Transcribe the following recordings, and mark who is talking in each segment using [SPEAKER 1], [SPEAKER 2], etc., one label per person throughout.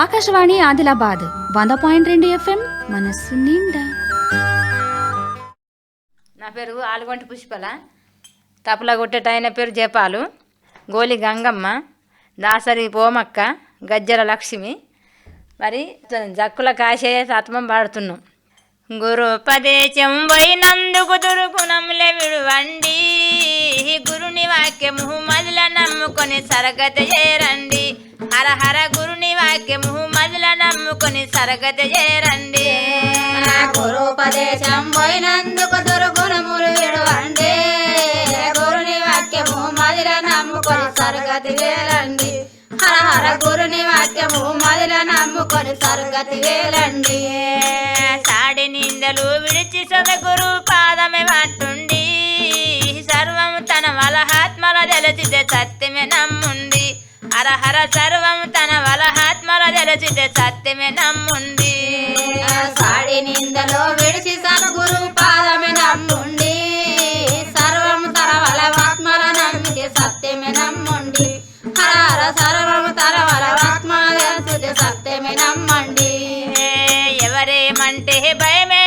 [SPEAKER 1] ఆకాశవాణి ఆదిలాబాద్ వంద పాయింట్ రెండు ఎఫ్ఎం మనస్సు నిండా.
[SPEAKER 2] నా పేరు ఆలుగొంటి పుష్పల. తపలా కొట్టేట ఆయన పేరు జపాలు గోలి గంగమ్మ దాసరి పోమక్క గజ్జల లక్ష్మి. మరి జక్కుల కాసే తత్వం పాడుతున్నాం. గురుపదేశం పోయినందుకు దుర్గుణంలే విడువండి. గురుని వాక్యము మదిల నమ్ముకొని సరగత చేరండి హర హర గురుని వాక్యము మదిల నమ్ముకొని సరగత చేరండి
[SPEAKER 3] గురుపదేశం పోయినందుకు దుర్గుణములు విడవండి. గురుని వాక్యము మదిల నమ్ముకొని సరుగతి వేలండి హర హర గురుని వాక్యము మదిల నమ్ముకొని సరుగతి వేలండి
[SPEAKER 2] సాడి నిందలు విడిచి సదగురు పాదమే పట్టుండి తెలిసితే సత్యమే నమ్ముంది. హర హర సర్వము తన వలహాత్మల తెలిసితే సత్యమే నమ్ముంది.
[SPEAKER 3] సాడి నిందలో విడిచి సద్గురు పాదమే నమ్ముండి. సర్వము తరవల వాత్మల నమ్మితే సత్యమే నమ్ముండి. హర హర సర్వము తరవల వాత్మల తెలిసితే సత్యమే నమ్మండి.
[SPEAKER 2] ఎవరేమంటే భయమేమున్నది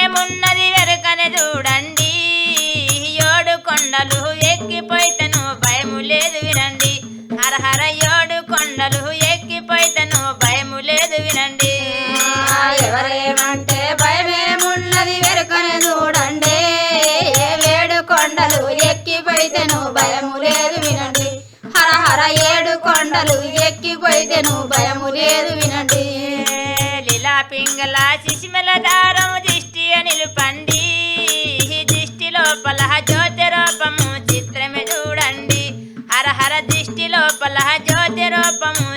[SPEAKER 2] కొండలు ఎక్కిపోయితేను భయము లేదు వినండి. లీలా పింగళ శిశిమల దారం దిష్టిగా నిలుపండి దిష్టి లోపల జ్యోతి రూపము చిత్రమే చూడండి. హర హర దిష్టి లోపల జ్యోతి రూపము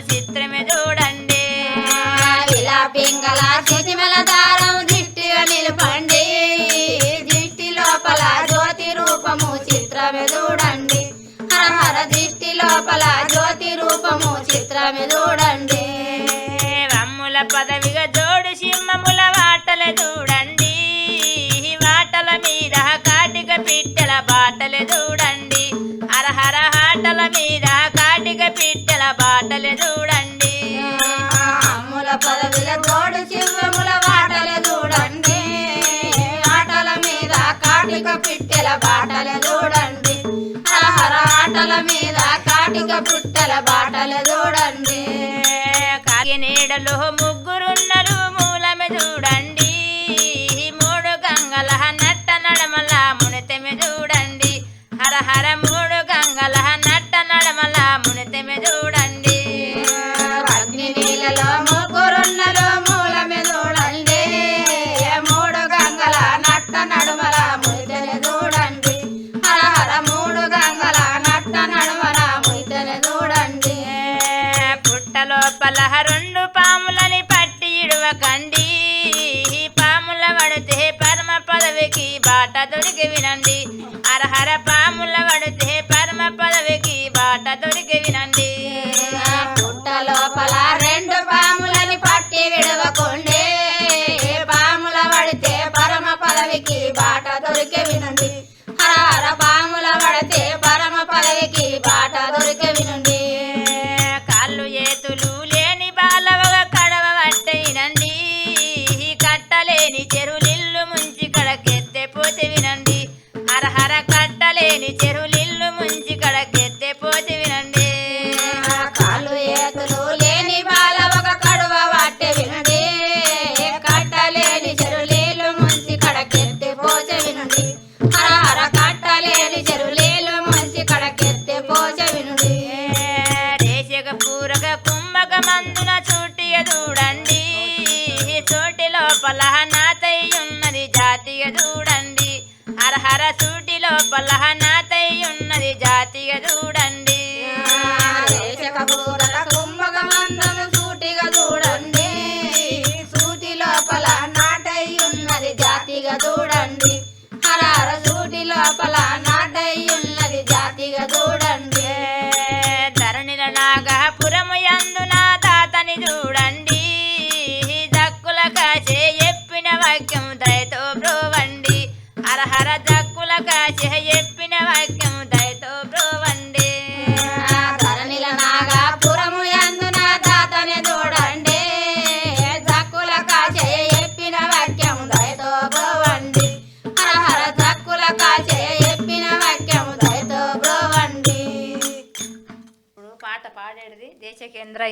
[SPEAKER 2] బాటలు చూడండి.
[SPEAKER 3] అమ్ముల పదవిల తోడు సింహముల వాటల చూడండి. ఆటల మీద కాటిక పిట్టెల బాటల చూడండి. ఆటల మీద కాటిక పుట్టెల బాటల చూడండి.
[SPEAKER 2] కాకి నీడలో ముగ్గురున్నలు బాట వినండి హర
[SPEAKER 3] పా
[SPEAKER 2] pura mollando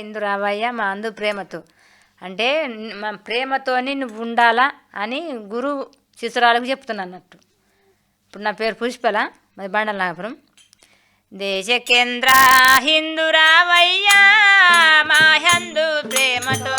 [SPEAKER 2] ఇందు రావయ్య మా అందు ప్రేమతో. అంటే మా ప్రేమతోని నువ్వు ఉండాలా అని గురువు శిశురాలకు చెప్తున్నా అన్నట్టు. ఇప్పుడు నా పేరు పుష్పల మరి బండల నాగపురం దేశ కేంద్ర హిందూ రావయ్యా మా హందు ప్రేమతో.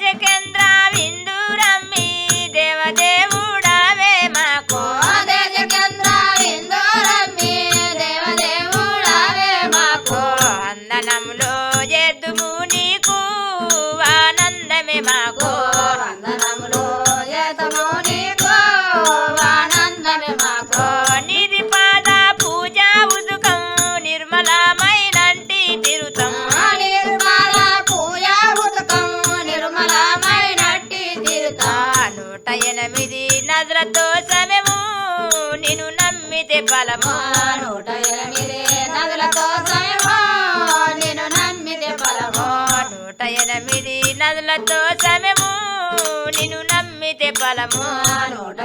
[SPEAKER 3] যে బలము
[SPEAKER 2] నూట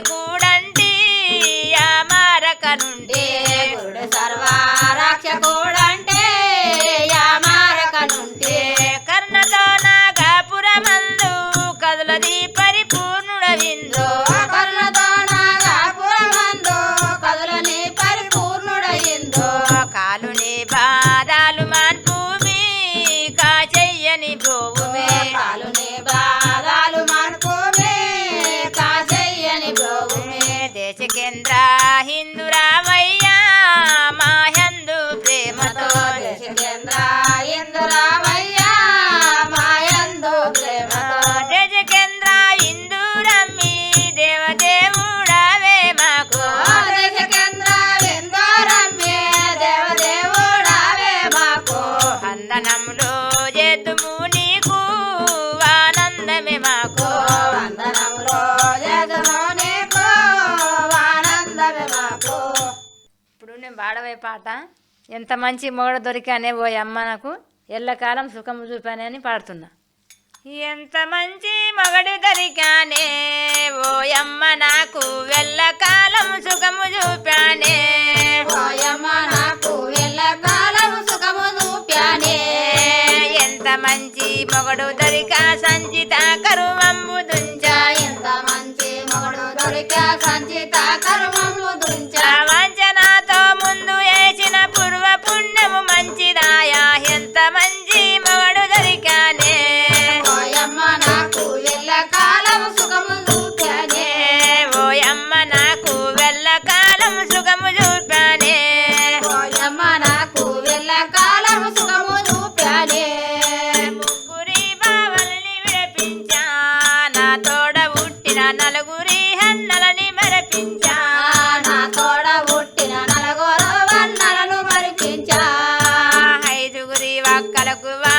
[SPEAKER 2] കൂടൽ బాబాయ్ పాట ఎంత మంచి మొగడ దొరికానే ఓ అమ్మ నాకు ఎల్లకాలం సుఖం చూపానే అని పాడుతున్నా. ఎంత మంచి మొగడు దొరికానే ఓ అమ్మ నాకు వెళ్ళకాలం సుఖము చూపానే
[SPEAKER 3] ఓయమ్మ నాకు వెళ్ళకాలం సుఖము చూపానే
[SPEAKER 2] ఎంత మంచి మొగడు దొరికా సంచిత కరువంబు దుంచా
[SPEAKER 3] ఎంత మంచి మొగడు దొరికా సంచిత ঠাকুর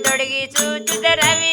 [SPEAKER 3] ತೊಡಗಿಸುತ್ತಿದ್ದ ರವಿ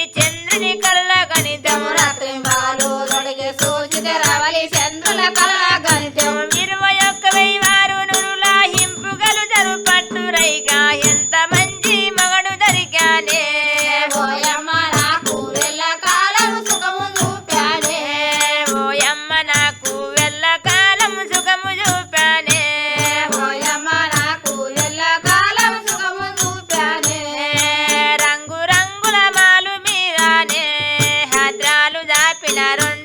[SPEAKER 2] వినారండి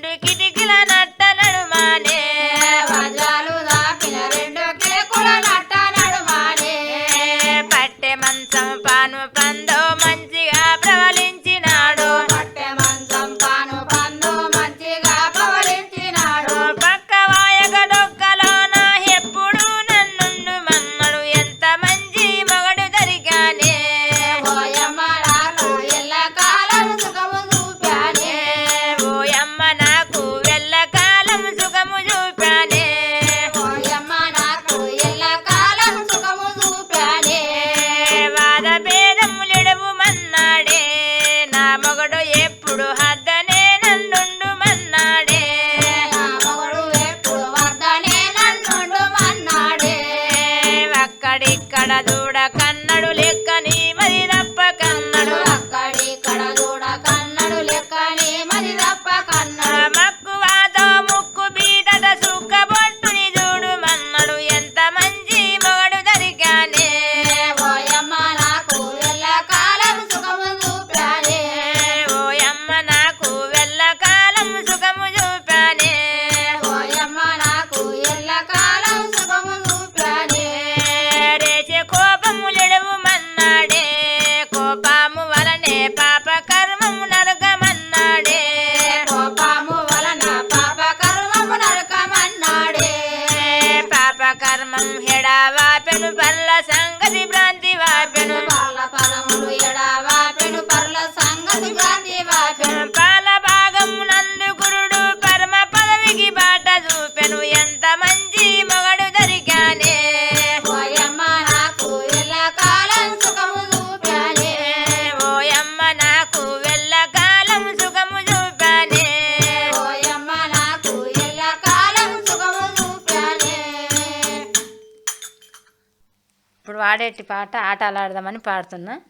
[SPEAKER 2] పాడేటి పాట ఆటలాడదామని పాడుతున్నా.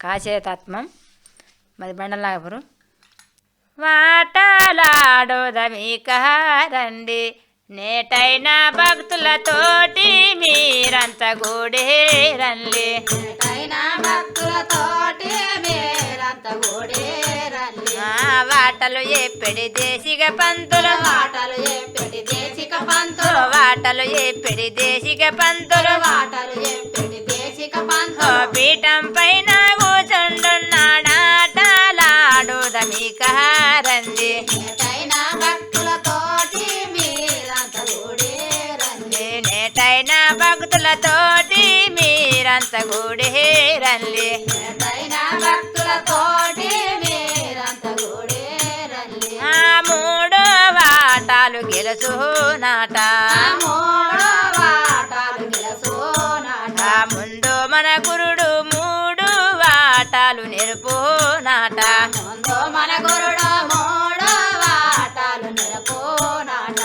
[SPEAKER 2] కాశేతత్వం మరి బండలాగపురం వాటలాడోదమికారండి నేటైన భక్తులతోటి మీరంత
[SPEAKER 3] గుడి రండి నేటైన భక్తులతోటి
[SPEAKER 2] మీరు వాటలు ఎప్పిడి దేశిగ పంతులు.
[SPEAKER 3] వాటలు చెప్పిడి దేశిక పంతులు.
[SPEAKER 2] వాటలు ఎప్పిడి దేశిగ పంతులు.
[SPEAKER 3] వాటలు చెప్పిడి దేశిక పంతులు.
[SPEAKER 2] పీఠం పైన
[SPEAKER 3] భక్తులతోటి మీరంత గూడేరండి
[SPEAKER 2] నేటైన భక్తులతోటి మీరంత గూడేరన్లే
[SPEAKER 3] అయినా గెలసోనాట
[SPEAKER 2] ముందు మన గురుడు మూడు వాటాలు నేర్పోనాట
[SPEAKER 3] ముందు మన గురుడు మూడు వాటాలు నేర్పోనాట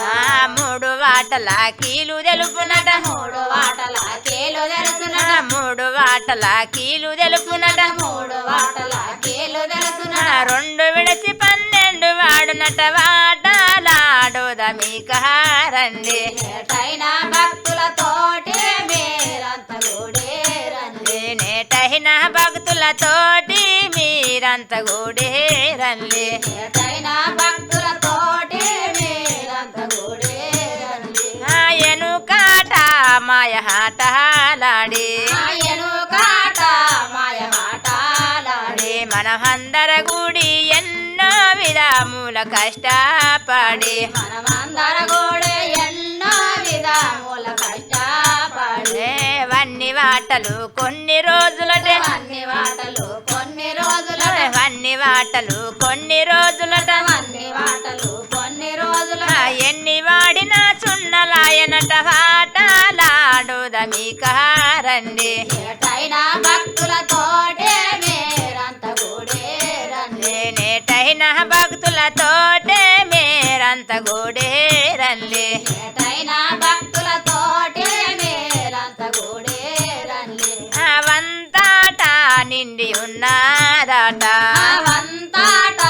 [SPEAKER 2] మూడు వాటల కీలు తెలుపునట
[SPEAKER 3] మూడు వాటల కీలు తెలుసునట
[SPEAKER 2] మూడు వాటల కీలు తెలుపునట
[SPEAKER 3] మూడు వాటల కీలు తెలుసునట
[SPEAKER 2] రెండు విడిచి పన్నెండు వాడునట
[SPEAKER 3] ఏటైన భక్తులతోటి మీరంత గూడేరండి
[SPEAKER 2] నేటైన భక్తులతోటి మీరంత
[SPEAKER 3] భక్తులతోటి గూడేరండి
[SPEAKER 2] ఎనుకాట మాయ హాటలాడి
[SPEAKER 3] మాయ
[SPEAKER 2] మనమందర విధముల కష్టపడి.
[SPEAKER 3] మనమందర కూడా ఎన్నో విధముల కష్టపడి.
[SPEAKER 2] వన్ని వాటలు కొన్ని రోజులటే.
[SPEAKER 3] అన్ని వాటలు కొన్ని రోజుల
[SPEAKER 2] వన్ని వాటలు కొన్ని రోజులట.
[SPEAKER 3] అన్ని వాటలు కొన్ని రోజుల
[SPEAKER 2] ఎన్ని వాడినా చున్నలాయనట వాటలాడుదమీకారండి
[SPEAKER 3] ఏటైన భక్తులతోటే
[SPEAKER 2] నేటైన భక్తులతోటే మేరంత గూడేరన్లే
[SPEAKER 3] ఏటైన భక్తులతోటే మీరంత గూడేరండి
[SPEAKER 2] అవంతాట నిండి ఉన్నదాట
[SPEAKER 3] అవంతాట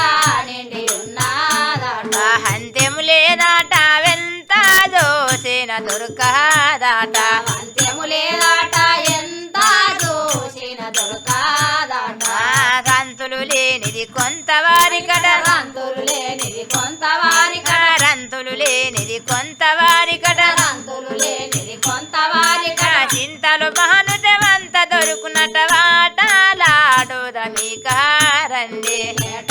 [SPEAKER 3] నిండి ఉన్నాదట
[SPEAKER 2] అంతెము లేదాట వెంత దోసిన దొరకదాట రంతులు లేనిది కొంత
[SPEAKER 3] వారిక
[SPEAKER 2] ఆ రంతులు లేనిది కొంత వారికట
[SPEAKER 3] రంతులు లేనిది కొంత వారిక
[SPEAKER 2] ఆ చింతలు మహనుదవంత దొరుకునట వాటలాడుదమీకారండి
[SPEAKER 3] ఏటైన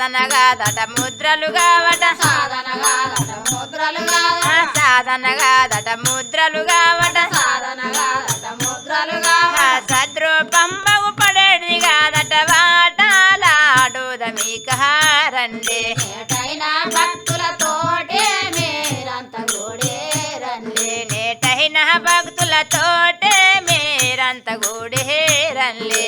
[SPEAKER 2] సాధనగా దట ముద్రలు కావట
[SPEAKER 3] సాధన కాదట ముద్రలు కాదట
[SPEAKER 2] సాధనగా దట ముద్రలు కావట
[SPEAKER 3] సాధన కాదట ముద్రలు
[SPEAKER 2] ఆ
[SPEAKER 3] కావట
[SPEAKER 2] సద్రూపంబగు పడేది కాదట వాటలాడుదమీకారండి
[SPEAKER 3] ఏటైన భక్తులతోటే మీరంత గూడేరండి
[SPEAKER 2] నేటైన భక్తులతోటే మీరంత గూడేరన్లే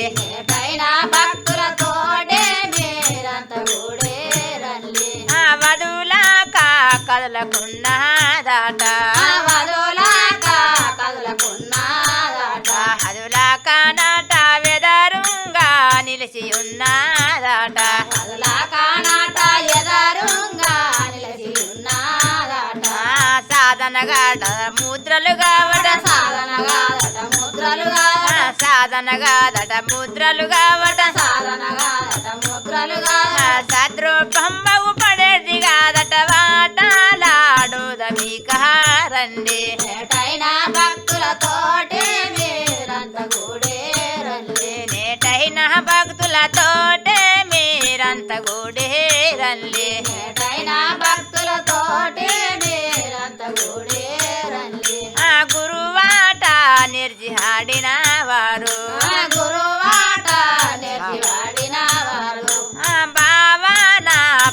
[SPEAKER 2] కదలకున్నదాట.
[SPEAKER 3] ఆ వధులాక కదులకున్నాదట
[SPEAKER 2] నాట వెదరుంగా నిలిచి ఉన్నదాట
[SPEAKER 3] కదులాక నాట ఎదరుంగా నిలిచి ఉన్నాదట
[SPEAKER 2] ముద్రలు కావట
[SPEAKER 3] సాధన కాదట ముద్రలు
[SPEAKER 2] ముద్రలు కావట
[SPEAKER 3] సాధన కాదట ముద్రలు
[SPEAKER 2] ఆ
[SPEAKER 3] కాదట
[SPEAKER 2] సద్రూపంబగు వాటలాడుదమీకారండి
[SPEAKER 3] ఏటైన భక్తులతోటే మీరంత గూడేరండి
[SPEAKER 2] నేటైన భక్తులతోటే మీరంత గూడేరన్లే
[SPEAKER 3] ఏటైన భక్తులతోటే మీరంత గూడేరండి
[SPEAKER 2] ఆ గురువాట నిర్జిహాడిన వారు
[SPEAKER 3] గురువాట నెరవేడిన వారు
[SPEAKER 2] ఆ భావన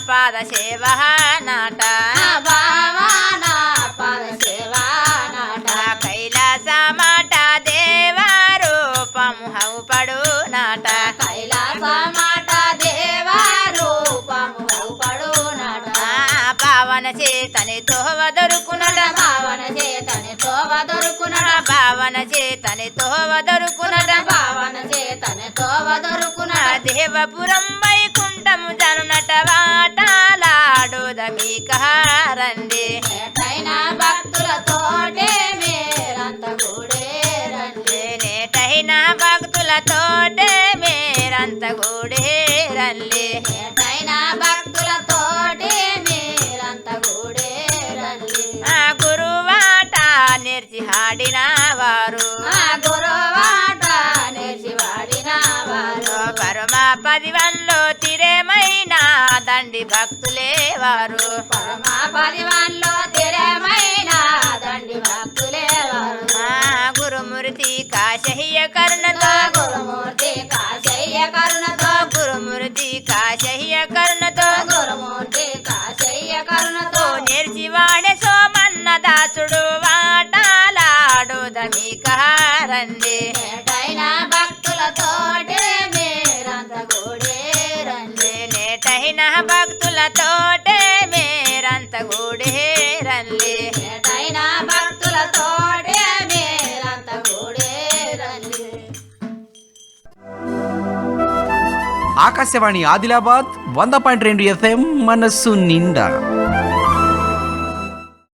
[SPEAKER 2] పాద సేవ నాట.
[SPEAKER 3] భావన
[SPEAKER 2] చేతని తోవ దొరుకునట
[SPEAKER 3] భావన చేతని తోవ దొరుకునట
[SPEAKER 2] భావన చేతని తోవ దొరుకునట దేవపురం వైకుంఠము జనునట వాటాలాడోద మీ కారండి
[SPEAKER 3] ఏటైన భక్తులతోటే మేరంత గూడేరండి
[SPEAKER 2] నేటైన మేరంత గూడేరల్లి దండి భక్తులే వారు.
[SPEAKER 3] పరమా భక్తులే
[SPEAKER 2] గురుమూర్తి కాశయ్య కరుణతో భక్తులతోటే మేరంత గూడేరల్లి
[SPEAKER 3] ఏటైన భక్తులతోటే మీరంత గూడేరండి
[SPEAKER 4] ఆకాశవాణి ఆదిలాబాద్ వంద పాయింట్ రెండు ఎఫ్ఎం మనస్సు నిండా.